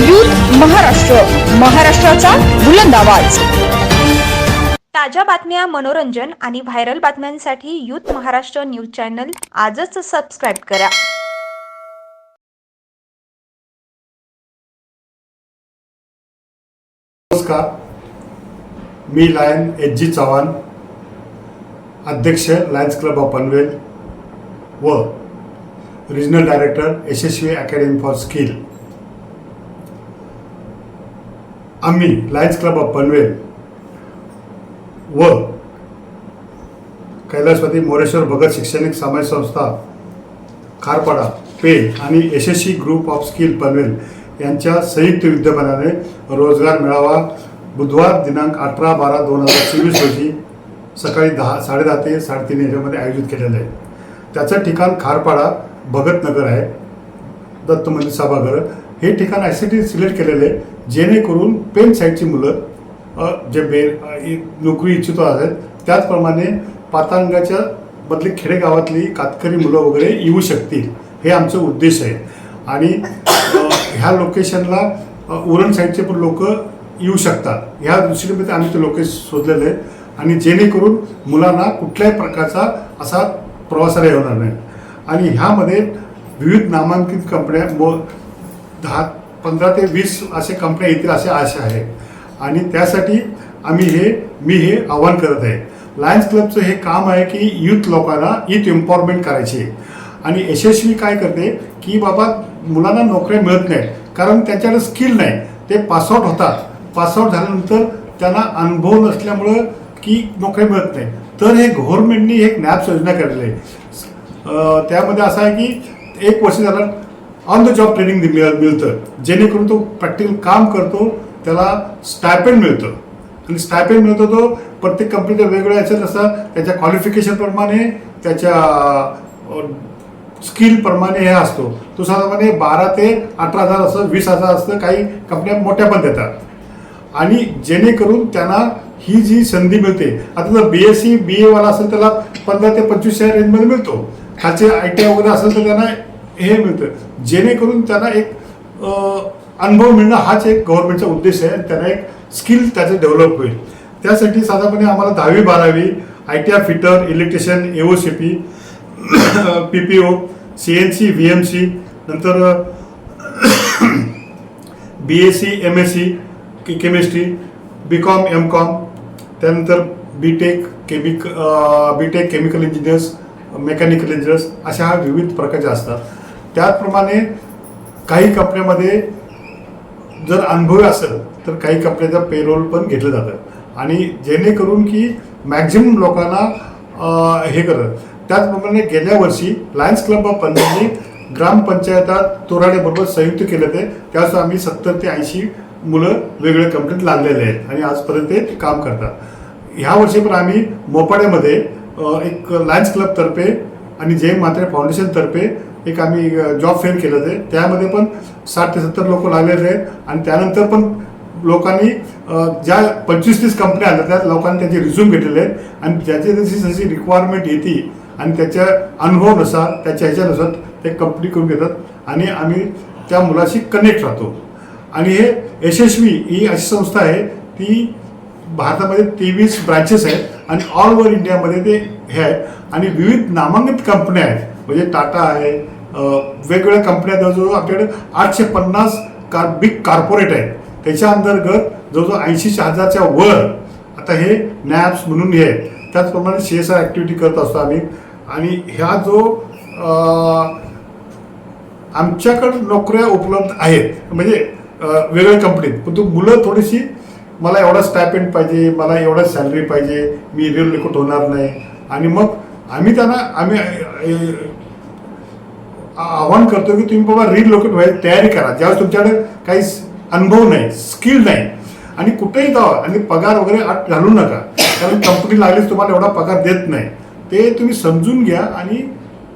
Youth Maharashtra महाराष्ट्राचा बुलंद आवाज. ताज्या बातम्या मनोरंजन आणि व्हायरल बातम्यांसाठी यूथ महाराष्ट्र न्यूज चॅनल आजच सबस्क्राईब करा. नमस्कार. मी लायन एच जी चव्हाण अध्यक्ष लायन्स क्लब ऑफ पनवेल व regional director Yashasvi academy for skill आम्ही लायन्स क्लब ऑफ पनवेल व कैलासवादी मोरेश्वर भगत शैक्षणिक समाज संस्था खारपाडा पे आणि Yashasvi group of skill Panvel यांच्या संयुक्त विद्यमानाने रोजगार मेळावा बुधवार दिनांक अठरा बारा दोन हजार चोवीस रोजी सकाळी दहा साडेदहा ते साडेतीन याच्यामध्ये आयोजित केलेलं आहे. त्याचं ठिकाण खारपाडा भगतनगर आहे दत्त मंदिर सभागृह. हे ठिकाण आय सी टी सिलेक्ट केलेलं आहे. जेणेकरून पेन साईडची मुलं जे बे नोकरी इच्छितो आहेत त्याचप्रमाणे पातांगाच्या मधली खेडेगावातली कातकरी मुलं वगैरे येऊ शकतील. हे आमचं उद्देश आहे. आणि ह्या लोकेशनला उरण साईडचे पण लोक येऊ शकतात. ह्या दृष्टीने आम्ही ते लोकेशन शोधलेलं आहे आणि जेणेकरून मुलांना कुठल्याही प्रकारचा असा प्रवासाला येणार नाही. आणि ह्यामध्ये विविध नामांकित कंपन्या व दहा पंधरा ते वीस असे कंपन्या येतील असे आशा आहे. आणि त्यासाठी आम्ही हे मी हे आव्हान करत आहे. लायन्स क्लबचं हे काम आहे की युथ लोकांना यूथ एम्पॉवरमेंट करायची आणि यशस्वी काय करते की बाबा मुलांना नोकऱ्या मिळत नाही कारण त्यांच्याकडे स्किल नाही. ते पासआउट होतात. पासआउट झाल्यानंतर त्यांना अनुभव नसल्यामुळं की नोकऱ्या मिळत नाही तर हे गव्हर्नमेंटनी एक नॅप्स योजना केलेली आहे. त्यामध्ये असं आहे की एक वर्ष झालं ऑन द जॉब ट्रेनिंग मिळ मिळतं जेणेकरून तो प्रॅक्टिकल काम करतो त्याला स्टायपेंड मिळतं. आणि स्टायपेंड मिळतो तो प्रत्येक कंपनीच्या वेगवेगळ्या याच्यात असं त्याच्या क्वालिफिकेशनप्रमाणे त्याच्या स्किलप्रमाणे हे असतो. तो साधारणपणे बारा ते अठरा हजार असतं वीस हजार असतं काही कंपन्या मोठ्या पण देतात. आणि जेणेकरून त्यांना ही जी संधी मिळते आता जर बी एस सी बी एवाला असेल त्याला पंधरा ते पंचवीस रेंजमध्ये मिळतो. खालचे आय टी आय वगैरे असेल तर त्यांना हे मिळतं जेणेकरून त्यांना एक अनुभव मिळणं हाच एक गव्हर्नमेंटचा उद्देश आहे. त्यांना एक स्किल त्याचं डेव्हलप होईल. त्यासाठी साधारणपणे आम्हाला दहावी बारावी I T I fitter electrician A O C P P P O C N C V M C नंतर B S C M S C chemistry B com M com त्यानंतर B tech केमिक B tech chemical engineers mechanical engineers अशा हा विविध प्रकारच्या असतात. त्याचप्रमाणे काही कंपन्यामध्ये जर अनुभवी असेल तर काही कंपन्याचा पेरोल पण घेतलं जातं. आणि जेणेकरून की मॅक्झिमम लोकांना हे करत. त्याचप्रमाणे गेल्या वर्षी लायन्स क्लब ऑफ पनवेलने ग्रामपंचायतात तोराडेबरोबर संयुक्त केलं ते. त्यावेळेस आम्ही सत्तर ते ऐंशी मुलं वेगवेगळ्या कंपनीत लागलेले आहेत आणि आजपर्यंत ते काम करतात. ह्या वर्षी पण आम्ही मोपाड्यामध्ये एक लायन्स क्लबतर्फे आणि जय मात्रे फाउंडेशनतर्फे एक आम्ही जॉब फेअर केलं ते. त्यामध्ये पण साठ ते सत्तर लोक लागलेले आहेत आणि त्यानंतर पण लोकांनी ज्या पंचवीस तीस कंपन्या आल्या त्या लोकांनी त्यांचे रिझ्यूम घेतलेले आहेत. आणि ज्याची जशी जशी रिक्वायरमेंट येते आणि त्याच्या अनुभवानुसार त्याच्या ह्याच्यानुसार ते कंपनी करून घेतात. आणि आम्ही त्या मुलाशी कनेक्ट राहतो. आणि हे यशस्वी ही अशी संस्था आहे ती भारतामध्ये तेवीस ब्रांचेस आहेत. आणि ऑल ओव्हर इंडियामध्ये ते हे आहे आणि विविध नामांकित कंपन्या आहेत. म्हणजे टाटा आहे वेगवेगळ्या कंपन्या जवळजवळ आपल्याकडे आठशे पन्नास कार बिग कॉर्पोरेट आहेत. त्याच्या अंतर्गत जवळजवळ ऐंशी हजारच्या वर आता हे नॅप्स म्हणून हे आहेत. त्याचप्रमाणे सी एस आर ॲक्टिव्हिटी करत असतो आम्ही. आणि ह्या जो आमच्याकडं नोकऱ्या उपलब्ध आहेत म्हणजे वेगवेगळ्या कंपनीत पण तू मुलं थोडीशी मला एवढा स्टॅपेंट पाहिजे मला एवढा सॅलरी पाहिजे मी रिलोकेट होणार नाही. आणि मग आम्ही त्यांना आम्ही आव्हान करतो की तुम्ही बाबा रिलोकेट व्हायला म्हणजे तयारी करा. ज्यावेळेस तुमच्याकडे काही अनुभव नाही स्किल नाही आणि कुठेही जावा आणि पगार वगैरे आत घालू नका. कारण कंपनी लागलीच तुम्हाला एवढा पगार देत नाही. ते तुम्ही समजून घ्या आणि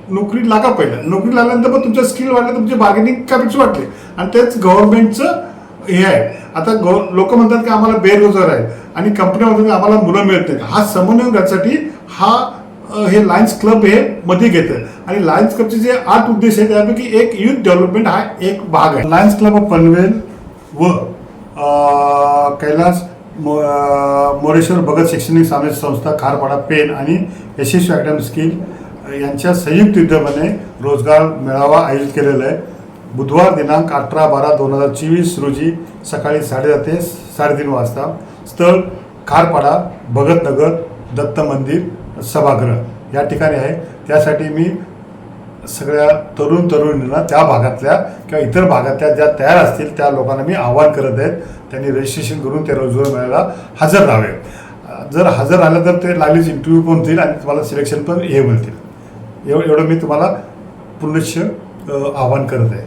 नोकरी लागा पहिलं. नोकरी लागल्यानंतर पण तुमचं स्किल वाढलं तुमचे बार्गेनिंग कॅपिटल वाटले. आणि तेच गव्हर्नमेंटचं हे आहे. आता गव लोक म्हणतात की आम्हाला बेरोजगार आहे आणि कंपन्या म्हणतात की आम्हाला मुलं मिळत नाहीत. हा समन्वय करण्यासाठी हा हे लायन्स क्लब हे मध्ये घेतं आणि लायन्स क्लबचे जे आठ उद्देश आहे त्यापैकी एक युथ डेव्हलपमेंट हा एक भाग आहे. लायन्स क्लब ऑफ पनवेल व कैलास मो मोरेश्वर भगत शैक्षणिक सामाजिक संस्था खारपाडा पेन आणि यशस्वी आयटम स्किल यांच्या संयुक्त विद्यमाने रोजगार मेळावा आयोजित केलेला आहे. बुधवार दिनांक अठरा बारा दोन हजार चोवीस रोजी सकाळी साडेदहा ते साडेतीन वाजता स्थळ खारपाडा भगतनगर दत्त मंदिर सभागृह या ठिकाणी आहे. त्यासाठी मी सगळ्या तरुण तरुणींना त्या भागातल्या किंवा इतर भागातल्या ज्या तयार असतील त्या लोकांना मी आवाहन करत आहेत त्यांनी रजिस्ट्रेशन करून त्या रोजगार मेळाव्याला हजर राहावे. जर हजर राहिलं तर ते लागलीच इंटरव्ह्यू पण होतील आणि तुम्हाला सिलेक्शन पण हे मिळतील. एव एवढं मी तुम्हाला पुनश्च आव्हान आवाहन करत आहे.